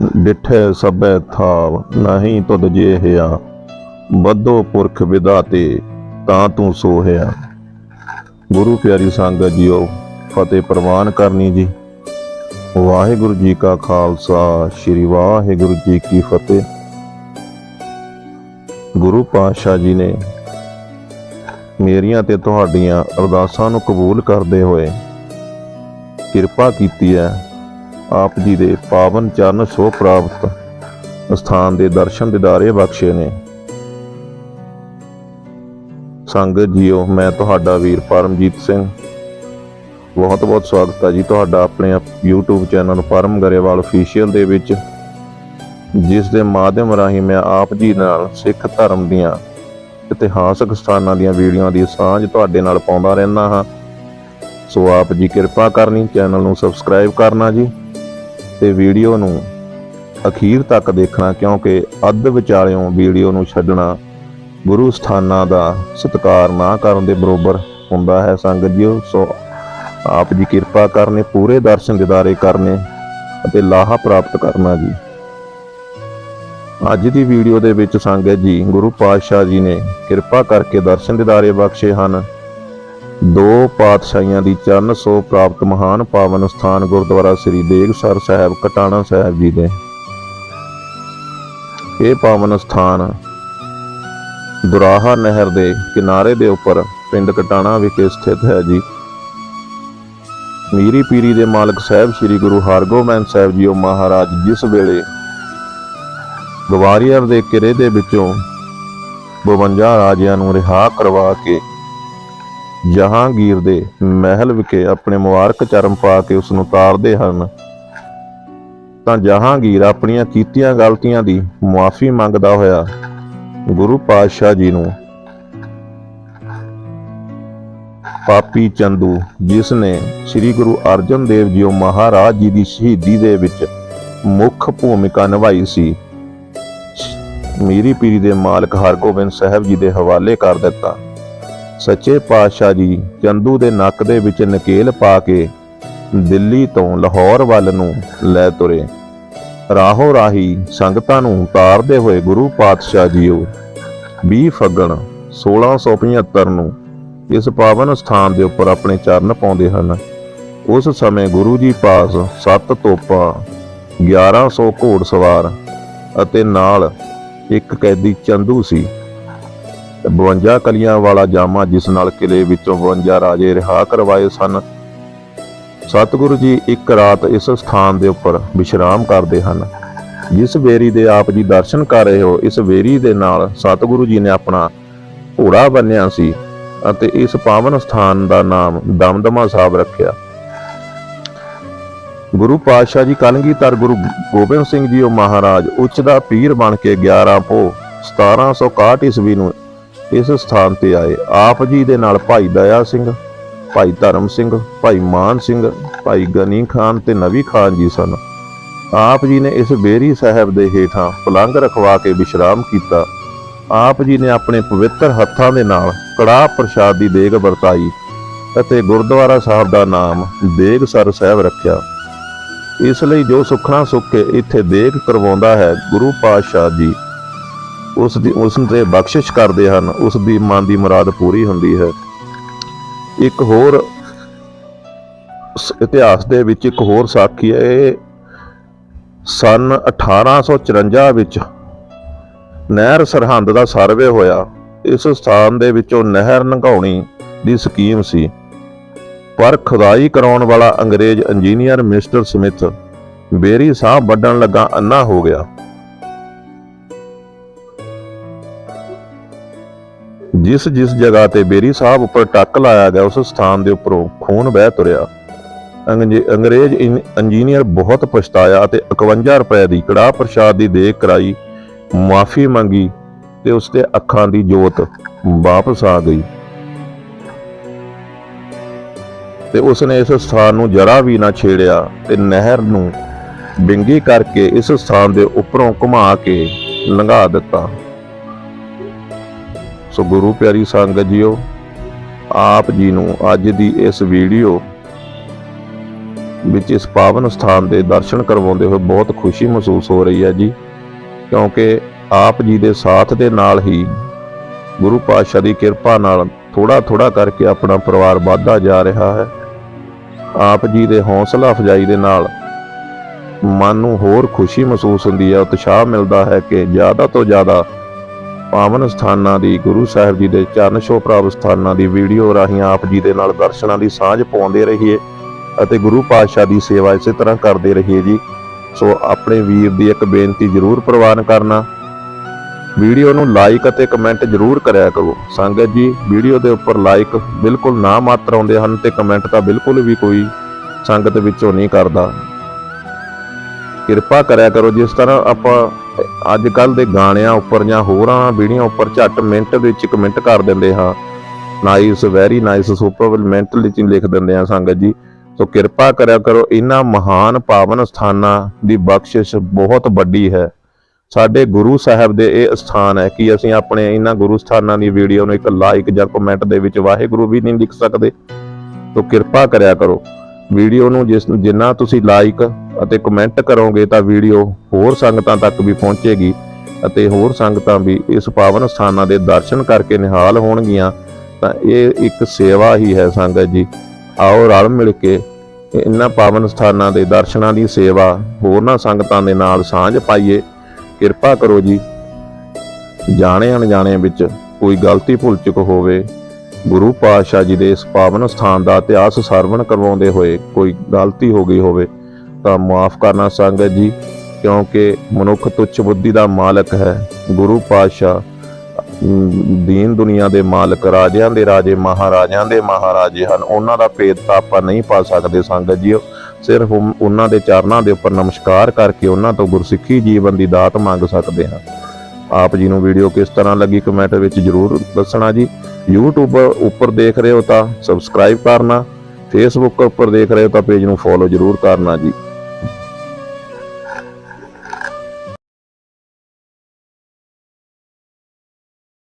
ਡਿਠੇ ਸਭੈ ਥਾਵ, ਨਹੀਂ ਤੁਧ ਜੇ ਹਿਆ ਬੱਧੋ ਪੁਰਖ ਵਿਦਾਤੇ ਤਾਂ ਤੂੰ ਸੋਹਿਆ। ਗੁਰੂ ਪਿਆਰੀ ਸੰਗਤ ਜੀਓ, ਫਤਿਹ ਪ੍ਰਵਾਨ ਕਰਨੀ ਜੀ। ਵਾਹਿਗੁਰੂ ਜੀ ਕਾ ਖਾਲਸਾ, ਸ੍ਰੀ ਵਾਹਿਗੁਰੂ ਜੀ ਕੀ ਫਤਿਹ। ਗੁਰੂ ਪਾਤਸ਼ਾਹ ਜੀ ਨੇ ਮੇਰੀਆਂ ਤੇ ਤੁਹਾਡੀਆਂ ਅਰਦਾਸਾਂ ਨੂੰ ਕਬੂਲ ਕਰਦੇ ਹੋਏ ਕਿਰਪਾ ਕੀਤੀ ਹੈ ਆਪ ਜੀ ਦੇ ਪਾਵਨ ਚਰਨ ਸੋ ਪ੍ਰਾਪਤ ਸਥਾਨ ਦੇ ਦਰਸ਼ਨ ਦਿਦਾਰੇ ਬਖਸ਼ੇ ਨੇ। ਸੰਗਤ ਜੀਓ, ਮੈਂ ਤੁਹਾਡਾ ਵੀਰ ਪਰਮਜੀਤ ਸਿੰਘ। ਬਹੁਤ ਬਹੁਤ ਸਵਾਗਤ ਹੈ ਜੀ ਤੁਹਾਡਾ ਆਪਣੇ YouTube channel Param Grewal official ਦੇ ਵਿੱਚ, ਜਿਸ ਦੇ ਮਾਧਿਅਮ ਰਾਹੀਂ ਮੈਂ ਆਪ ਜੀ ਨਾਲ ਸਿੱਖ ਧਰਮ ਦੀਆਂ ਇਤਿਹਾਸਕ ਸਥਾਨਾਂ ਦੀਆਂ ਵੀਡੀਓਆਂ ਦੀ ਸਾਂਝ ਤੁਹਾਡੇ ਨਾਲ ਪਾਉਂਦਾ ਰਹਿੰਦਾ ਹਾਂ। ਸੋ ਆਪ ਜੀ ਕਿਰਪਾ ਕਰਨੀ, ਚੈਨਲ ਨੂੰ ਸਬਸਕ੍ਰਾਈਬ ਕਰਨਾ ਜੀ। ਤੇ ਵੀਡੀਓ ਨੂੰ ਅਖੀਰ ਤੱਕ ਦੇਖਣਾ, ਕਿਉਂਕਿ ਅੱਧ ਵਿਚਾਲਿਓਂ ਵੀਡੀਓ ਨੂੰ ਛੱਡਣਾ ਗੁਰੂ ਸਥਾਨਾਂ ਦਾ ਸਤਿਕਾਰ ਨਾ ਕਰਨ ਦੇ ਬਰੋਬਰ ਹੁੰਦਾ ਹੈ ਸੰਗਤ ਜੀਓ ਸੋ ਆਪ ਜੀ ਕਿਰਪਾ ਕਰਨੇ, ਪੂਰੇ ਦਰਸ਼ਨ ਦਿਦਾਰੇ ਕਰਨੇ ਅਤੇ ਲਾਹਾ ਪ੍ਰਾਪਤ ਕਰਨਾ ਜੀ। ਅੱਜ ਦੀ ਵੀਡੀਓ ਦੇ ਵਿੱਚ ਸੰਗਤ ਜੀ, ਗੁਰੂ ਪਾਤਸ਼ਾਹ ਜੀ ਨੇ ਕਿਰਪਾ ਕਰਕੇ ਦਰਸ਼ਨ ਦਿਦਾਰੇ ਬਖਸ਼ੇ ਹਨ। ਦੋ ਪਾਤਸ਼ਾਹੀਆਂ ਦੀ ਚਰਨ ਸੋ ਪ੍ਰਾਪਤ ਮਹਾਨ ਪਾਵਨ ਸਥਾਨ ਗੁਰਦੁਆਰਾ ਸ੍ਰੀ ਦੇਗਸਰ ਸਾਹਿਬ, ਕਟਾਣਾ ਸਾਹਿਬ ਜੀ ਦੇ। ਇਹ ਪਾਵਨ ਸਥਾਨ ਦੁਰਾਹਾ ਨਹਿਰ ਦੇ ਕਿਨਾਰੇ ਦੇ ਉੱਪਰ ਪਿੰਡ ਕਟਾਣਾ ਵਿਖੇ ਸਥਿਤ ਹੈ ਜੀ। ਮੀਰੀ ਪੀਰੀ ਦੇ ਮਾਲਕ ਸਾਹਿਬ ਸ੍ਰੀ ਗੁਰੂ ਹਰਗੋਬਿੰਦ ਸਾਹਿਬ ਜੀਓ ਮਹਾਰਾਜ ਜਿਸ ਵੇਲੇ ਗਵਾਰੀਅਰ ਦੇ ਕਿਲੇ ਦੇ ਵਿੱਚੋਂ 52 ਰਾਜਿਆਂ ਨੂੰ ਰਿਹਾ ਕਰਵਾ ਕੇ ਜਹਾਂਗੀਰ ਦੇ ਮਹਿਲ ਵਿਖੇ ਆਪਣੇ ਮੁਬਾਰਕ ਚਰਮ ਪਾ ਕੇ ਉਸ ਨੂੰ ਤਾਰਦੇ ਹਨ। ਤਾਂ ਜਹਾਂਗੀਰ ਆਪਣੀਆਂ ਕੀਤੀਆਂ ਗਲਤੀਆਂ ਦੀ ਮੁਆਫੀ ਮੰਗਦਾ ਹੋਇਆ ਗੁਰੂ ਪਾਤਸ਼ਾਹ ਜੀ ਨੂੰ ਪਾਪੀ ਚੰਦੂ, ਜਿਸ ਨੇ ਸ੍ਰੀ ਗੁਰੂ ਅਰਜਨ ਦੇਵ ਜੀ ਮਹਾਰਾਜ ਜੀ ਦੀ ਸ਼ਹੀਦੀ ਦੇ ਵਿੱਚ ਮੁੱਖ ਭੂਮਿਕਾ ਨਿਭਾਈ ਸੀ, ਮੀਰੀ ਪੀਰੀ ਦੇ ਮਾਲਕ ਹਰਗੋਬਿੰਦ ਸਾਹਿਬ ਜੀ ਦੇ ਹਵਾਲੇ ਕਰ ਦਿੱਤਾ। ਸੱਚੇ ਪਾਤਸ਼ਾਹ ਜੀ ਚੰਦੂ ਦੇ ਨੱਕ ਦੇ ਵਿੱਚ ਨਕੇਲ ਪਾ ਕੇ ਦਿੱਲੀ ਤੋਂ ਲਾਹੌਰ ਵੱਲ ਨੂੰ ਲੈ ਤੁਰੇ। ਰਾਹੋ ਰਾਹੀ ਸੰਗਤਾਂ ਨੂੰ ਉਤਾਰਦੇ ਹੋਏ ਗੁਰੂ ਪਾਤਸ਼ਾਹ ਜੀਓ 20 ਫੱਗਣ 1675 ਨੂੰ ਇਸ ਪਾਵਨ ਸਥਾਨ ਦੇ ਉੱਪਰ ਆਪਣੇ ਚਰਨ ਪਾਉਂਦੇ ਹਨ। ਉਸ ਸਮੇਂ ਗੁਰੂ ਜੀ ਪਾਸ 7 ਤੋਪਾਂ 1100 ਘੋੜਸਵਾਰ ਅਤੇ ਨਾਲ ਇੱਕ ਕੈਦੀ ਚੰਦੂ ਸੀ। 52 ਕਲੀਆਂ ਵਾਲਾ ਜਾਮਾ ਜਿਸ ਨਾਲ ਕਿਲੇ ਵਿੱਚੋਂ 52 ਰਾਜੇ ਰਿਹਾ ਕਰਵਾਏ ਸਨ। ਸਤਿਗੁਰੂ ਜੀ ਇੱਕ ਰਾਤ ਇਸ ਸਥਾਨ ਦੇ ਉੱਪਰ ਵਿਸ਼ਰਾਮ ਕਰਦੇ ਹਨ। ਜਿਸ ਵੇਰੀ ਦੇ ਆਪ ਜੀ ਦਰਸ਼ਨ ਕਰ ਰਹੇ ਹੋ, ਇਸ ਵੇਰੀ ਦੇ ਨਾਲ ਸਤਿਗੁਰੂ ਜੀ ਨੇ ਆਪਣਾ ਘੋੜਾ ਬੰਨਿਆ ਸੀ ਅਤੇ ਇਸ ਪਾਵਨ ਸਥਾਨ ਦਾ ਨਾਮ ਦਮਦਮਾ ਸਾਹਿਬ ਰੱਖਿਆ। ਗੁਰੂ ਪਾਤਸ਼ਾਹ ਜੀ ਕਲਗੀਧਰ ਗੁਰੂ ਗੋਬਿੰਦ ਸਿੰਘ ਜੀ ਉਹ ਮਹਾਰਾਜ ਉੱਚ ਦਾ ਪੀਰ ਬਣ ਕੇ 11 ਪੋ 1761 ਈਸਵੀ ਨੂੰ ਇਸ ਸਥਾਨ ਤੇ ਆਏ। ਆਪ ਜੀ ਦੇ ਨਾਲ ਭਾਈ ਦਇਆ ਸਿੰਘ, ਭਾਈ ਧਰਮ ਸਿੰਘ, ਭਾਈ ਮਾਨ ਸਿੰਘ, ਭਾਈ ਗਨੀ ਖਾਨ ਤੇ ਨਵੀ ਖਾਨ ਜੀ ਸਨ। ਆਪ ਜੀ ਨੇ ਇਸ ਬੇਰੀ ਸਾਹਿਬ ਦੇ ਹੇਠਾਂ ਪਲੰਗ ਰਖਵਾ ਕੇ ਵਿਸ਼ਰਾਮ ਕੀਤਾ। ਆਪ ਜੀ ਨੇ ਆਪਣੇ ਪਵਿੱਤਰ ਹੱਥਾਂ ਦੇ ਨਾਲ ਕੜਾਹ ਪ੍ਰਸ਼ਾਦ ਦੀ ਦੇਗ ਵਰਤਾਈ ਅਤੇ ਗੁਰਦੁਆਰਾ ਸਾਹਿਬ ਦਾ ਨਾਮ ਦੇਗਸਰ ਸਾਹਿਬ ਰੱਖਿਆ। ਇਸ ਲਈ ਜੋ ਸੁਖਣਾ ਸੁੱਖ ਕੇ ਇੱਥੇ ਦੇਗ ਕਰਵਾਉਂਦਾ ਹੈ ਗੁਰੂ ਪਾਤਸ਼ਾਹ ਜੀ। ਉਸ ਦੀ, ਉਸ ਤੇ ਬਖਸ਼ਿਸ਼ ਕਰਦੇ ਹਨ, ਉਸ ਦੀ ਮਨ ਦੀ ਮੁਰਾਦ ਪੂਰੀ ਹੁੰਦੀ ਹੈ। ਇੱਕ ਹੋਰ ਇਤਿਹਾਸ ਦੇ ਵਿੱਚ ਇੱਕ ਹੋਰ ਸਾਖੀ ਹੈ, ਇਹ ਸਨ 1854 ਵਿੱਚ ਨਹਿਰ ਸਰਹੰਦ ਦਾ ਸਰਵੇ ਹੋਇਆ। ਇਸ ਸਥਾਨ ਦੇ ਵਿੱਚੋਂ ਨਹਿਰ ਲੰਘਾਉਣੀ ਦੀ ਸਕੀਮ ਸੀ। ਪਰ ਖੁਦਾਈ ਕਰਾਉਣ ਵਾਲਾ ਅੰਗਰੇਜ਼ ਇੰਜੀਨੀਅਰ ਮਿਸਟਰ ਸਮਿਥ ਬੇਰੀ ਸਾਹ ਵੱਢਣ ਲੱਗਾ ਅੰਨਾ ਹੋ ਗਿਆ। ਜਿਸ ਜਿਸ ਜਗ੍ਹਾ ਤੇ ਬੇਰੀ ਸਾਹਿਬ ਉੱਪਰ ਟੱਕ ਲਾਇਆ ਗਿਆ, ਉਸ ਸਥਾਨ ਦੇ ਉੱਪਰੋਂ ਖੂਨ ਵਹਿ ਤੁਰਿਆ। ਅੰਗਰੇਜ਼ ਇੰਜੀਨੀਅਰ ਬਹੁਤ ਪਛਤਾਇਆ ਤੇ 51 ਰੁਪਏ ਦੀ ਕੜਾਹ ਪ੍ਰਸ਼ਾਦ ਦੀ ਦੇਗ ਕਰਾਈ, ਮਾਫੀ ਮੰਗੀ ਤੇ ਉਸ ਦੇ ਅੱਖਾਂ ਦੀ ਜੋਤ ਵਾਪਸ ਆ ਗਈ। ਤੇ ਉਸ ਨੇ ਇਸ ਸਥਾਨ ਨੂੰ ਜਰਾ ਵੀ ਨਾ ਛੇੜਿਆ ਤੇ ਨਹਿਰ ਨੂੰ ਬਿੰਗੀ ਕਰਕੇ ਇਸ ਸਥਾਨ ਦੇ ਉੱਪਰੋਂ ਘੁਮਾ ਕੇ ਲੰਘਾ ਦਿੱਤਾ। ਸੋ ਗੁਰੂ ਪਿਆਰੀ ਸੰਗਤ ਜੀਓ, ਆਪ ਜੀ ਨੂੰ ਅੱਜ ਦੀ ਇਸ ਵੀਡੀਓ ਵਿੱਚ ਇਸ ਪਾਵਨ ਸਥਾਨ ਦੇ ਦਰਸ਼ਨ ਕਰਵਾਉਂਦੇ ਹੋਏ ਬਹੁਤ ਖੁਸ਼ੀ ਮਹਿਸੂਸ ਹੋ ਰਹੀ ਹੈ ਜੀ, ਕਿਉਂਕਿ ਆਪ ਜੀ ਦੇ ਸਾਥ ਦੇ ਨਾਲ ਹੀ ਗੁਰੂ ਪਾਤਸ਼ਾਹ ਦੀ ਕਿਰਪਾ ਨਾਲ ਥੋੜਾ ਥੋੜਾ ਕਰਕੇ ਆਪਣਾ ਪਰਿਵਾਰ ਵਧਦਾ ਜਾ ਰਿਹਾ ਹੈ। ਆਪ ਜੀ ਦੇ ਹੌਸਲਾ ਅਫਜਾਈ ਦੇ ਨਾਲ ਮਨ ਨੂੰ ਹੋਰ ਖੁਸ਼ੀ ਮਹਿਸੂਸ ਹੁੰਦੀ ਹੈ, ਉਤਸ਼ਾਹ ਮਿਲਦਾ ਹੈ ਕਿ ਜ਼ਿਆਦਾ ਤੋਂ ਜ਼ਿਆਦਾ ਪਾਵਨ ਸਥਾਨਾਂ ਦੀ, ਗੁਰੂ ਸਾਹਿਬ ਜੀ ਦੇ ਚਰਨ ਛੋਹ ਪ੍ਰਾਪਤ ਸਥਾਨਾਂ ਦੀ ਵੀਡੀਓ ਰਾਹੀਂ ਆਪ ਜੀ ਦੇ ਨਾਲ ਦਰਸ਼ਨਾਂ ਦੀ ਸਾਂਝ ਪਾਉਂਦੇ ਰਹੀਏ ਅਤੇ ਗੁਰੂ ਪਾਤਸ਼ਾਹ ਦੀ ਸੇਵਾ ਇਸੇ ਤਰ੍ਹਾਂ ਕਰਦੇ ਰਹੀਏ ਜੀ। ਸੋ ਆਪਣੇ ਵੀਰ ਦੀ ਇੱਕ ਬੇਨਤੀ ਜ਼ਰੂਰ ਪ੍ਰਵਾਨ ਕਰਨਾ। ਵੀਡੀਓ ਨੂੰ ਲਾਈਕ ਅਤੇ ਕਮੈਂਟ ਜ਼ਰੂਰ ਕਰਿਆ ਕਰੋ। ਸੰਗਤ ਜੀ, ਵੀਡੀਓ ਦੇ ਉੱਪਰ ਲਾਈਕ ਬਿਲਕੁਲ ਨਾ ਮਾਤਰ ਆਉਂਦੇ ਹਨ ਤੇ ਕਮੈਂਟ ਤਾਂ ਬਿਲਕੁਲ ਵੀ ਕੋਈ ਸੰਗਤ ਵਿੱਚੋਂ ਨਹੀਂ ਕਰਦਾ। ਕਿਰਪਾ ਕਰਿਆ ਕਰੋ, ਜਿਸ ਤਰ੍ਹਾਂ ਆਪਾਂ ਅੱਜ ਕੱਲ ਦੇ ਗਾਣਿਆਂ ਉੱਪਰ ਜਾਂ ਹੋਰਾਂ ਵੀਡੀਓ ਉੱਪਰ ਝੱਟ ਮਿੰਟ ਵਿੱਚ ਕਮੈਂਟ ਕਰ ਦਿੰਦੇ ਹਾਂ। Nice very nice super minute ਵਿੱਚ ਲਿਖ ਦਿੰਦੇ ਆ ਸੰਗਤ ਜੀ। ਸੋ ਕਿਰਪਾ ਕਰਿਆ ਕਰੋ ਇਹਨਾਂ ਮਹਾਨ ਪਾਵਨ ਸਥਾਨਾਂ ਦੀ ਬਖਸ਼ਿਸ਼ ਬਹੁਤ ਵੱਡੀ ਹੈ। ਸਾਡੇ ਗੁਰੂ ਸਾਹਿਬ ਦੇ ਇਹ ਸਥਾਨ ਹੈ ਕਿ ਅਸੀਂ ਆਪਣੇ ਇਹਨਾਂ ਗੁਰੂ ਸਥਾਨਾਂ ਦੀ ਵੀਡੀਓ ਨੂੰ ਇੱਕ ਲਾਈਕ ਜਾਂ ਕਮੈਂਟ ਦੇ ਵਿੱਚ ਵਾਹਿਗੁਰੂ ਵੀ ਨਹੀਂ ਲਿਖ ਸਕਦੇ। ਸੋ ਕਿਰਪਾ ਕਰਿਆ ਕਰੋ। ਵੀਡੀਓ ਨੂੰ ਜਿਸ ਜਿੰਨਾ ਤੁਸੀਂ ਲਾਈਕ ਅਤੇ ਕਮੈਂਟ ਕਰੋਗੇ ਤਾਂ ਵੀਡੀਓ ਹੋਰ ਸੰਗਤਾਂ ਤੱਕ ਵੀ ਪਹੁੰਚੇਗੀ ਅਤੇ ਹੋਰ ਸੰਗਤਾਂ ਵੀ ਇਸ ਪਾਵਨ ਸਥਾਨਾਂ ਦੇ ਦਰਸ਼ਨ ਕਰਕੇ ਨਿਹਾਲ ਹੋਣਗੀਆਂ, ਤਾਂ ਇਹ ਇੱਕ ਸੇਵਾ ਹੀ ਹੈ ਸੰਗਤ ਜੀ। ਆਓ ਰਲ ਮਿਲ ਕੇ ਇਹਨਾਂ ਪਾਵਨ ਸਥਾਨਾਂ ਦੇ ਦਰਸ਼ਨਾਂ ਦੀ ਸੇਵਾ ਹੋਰਨਾਂ ਸੰਗਤਾਂ ਦੇ ਨਾਲ ਸਾਂਝ ਪਾਈਏ। ਕਿਰਪਾ ਕਰੋ ਜੀ। ਜਾਣੇ ਅਣਜਾਣੇ ਵਿੱਚ ਕੋਈ ਗਲਤੀ ਭੁੱਲ ਚੁੱਕ ਹੋਵੇ ਗੁਰੂ ਪਾਤਸ਼ਾਹ ਜੀ ਦੇ ਇਸ ਪਾਵਨ ਸਥਾਨ ਦਾ ਇਤਿਹਾਸ ਸਰਵਣ ਕਰਵਾਉਂਦੇ ਹੋਏ ਕੋਈ ਗਲਤੀ ਹੋ ਗਈ ਹੋਵੇ ਤਾਂ ਮਾਫ ਕਰਨਾ ਸੰਗਤ ਜੀ, ਕਿਉਂਕਿ ਮਨੁੱਖ ਤੁੱਛ ਬੁੱਧੀ ਦਾ ਮਾਲਕ ਹੈ। ਗੁਰੂ ਪਾਤਸ਼ਾਹ ਦੀਨ ਦੁਨੀਆ ਦੇ ਮਾਲਕ, ਰਾਜਿਆਂ ਦੇ ਰਾਜੇ, ਮਹਾਰਾਜਿਆਂ ਦੇ ਮਹਾਰਾਜੇ ਹਨ। ਉਹਨਾਂ ਦਾ ਭੇਦ ਤਾਂ ਆਪਾਂ ਨਹੀਂ ਪਾ ਸਕਦੇ ਸੰਗਤ ਜੀਓ। ਸਿਰਫ ਉਹਨਾਂ ਦੇ ਚਰਨਾਂ ਦੇ ਉੱਪਰ ਨਮਸਕਾਰ ਕਰਕੇ ਉਹਨਾਂ ਤੋਂ ਗੁਰਸਿੱਖੀ ਜੀਵਨ ਦੀ ਦਾਤ ਮੰਗ ਸਕਦੇ ਹਾਂ। ਆਪ ਜੀ ਨੂੰ ਵੀਡੀਓ ਕਿਸ ਤਰ੍ਹਾਂ ਲੱਗੀ ਕਮੈਂਟ ਵਿੱਚ ਜਰੂਰ ਦੱਸਣਾ ਜੀ। YouTube ਉੱਪਰ ਦੇਖ ਰਹੇ ਹੋ ਤਾਂ ਸਬਸਕ੍ਰਾਈਬ ਕਰਨਾ, Facebook ਉੱਪਰ ਦੇਖ ਰਹੇ ਹੋ ਤਾਂ ਪੇਜ ਨੂੰ ਫੋਲੋ ਜਰੂਰ ਕਰਨਾ ਜੀ।